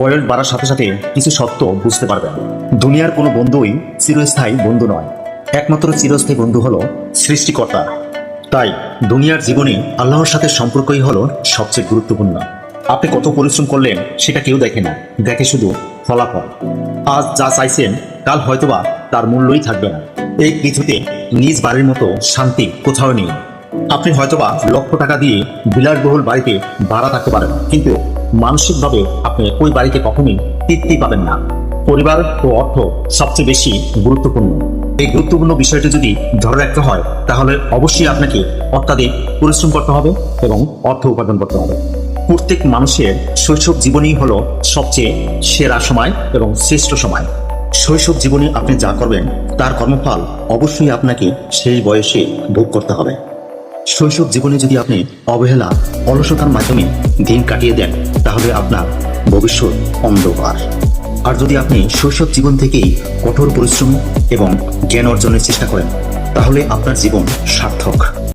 বয়স বাড়ার সাথে সাথে কিছু সত্য বুঝতে পারবেন। দুনিয়ার কোনো বন্ধুই চিরস্থায়ী বন্ধু নয়। একমাত্র চিরস্থায়ী বন্ধু হলো সৃষ্টিকর্তা। তাই দুনিয়ার জীবনে আল্লাহর সাথে সম্পর্কই হলো সবচেয়ে গুরুত্বপূর্ণ। আপনি কত পরিশ্রম করলেন সেটা কেউ দেখে না, দেখে শুধু ফলাফল। আজ যা চাইছেন, কাল হয়তোবা তার মূল্যই থাকবে না। এই পৃথিবীতে নিজ বাড়ির মতো শান্তি কোথাও নেই। আপনি হয়তোবা লক্ষ টাকা দিয়ে বিলাসবহুল বাড়িতে ভাড়া থাকতে পারেন, কিন্তু মানসিকভাবে আপনি ওই বাড়িতে কখনোই তৃপ্তি পাবেন না। পরিবার ও অর্থ সবচেয়ে বেশি গুরুত্বপূর্ণ। এই গুরুত্বপূর্ণ বিষয়টি যদি ধরে রাখতে হয়, তাহলে অবশ্যই আপনাকে অত্যাধিক পরিশ্রম করতে হবে এবং অর্থ উপার্জন করতে হবে। প্রত্যেক মানুষের শৈশব জীবনই হলো সবচেয়ে সেরা সময় এবং শ্রেষ্ঠ সময়। শৈশব জীবনে আপনি যা করবেন, তার কর্মফল অবশ্যই আপনাকে শেষ বয়সে ভোগ করতে হবে। শৈশব জীবনে যদি আপনি অবহেলা, অলসতার মাধ্যমে দিন কাটিয়ে দেন, তাহলে আপনার ভবিষ্যৎ অন্ধকার। আর যদি আপনি শৈশব জীবন থেকেই কঠোর পরিশ্রম এবং জ্ঞান অর্জনের চেষ্টা করেন, তাহলে আপনার জীবন সার্থক।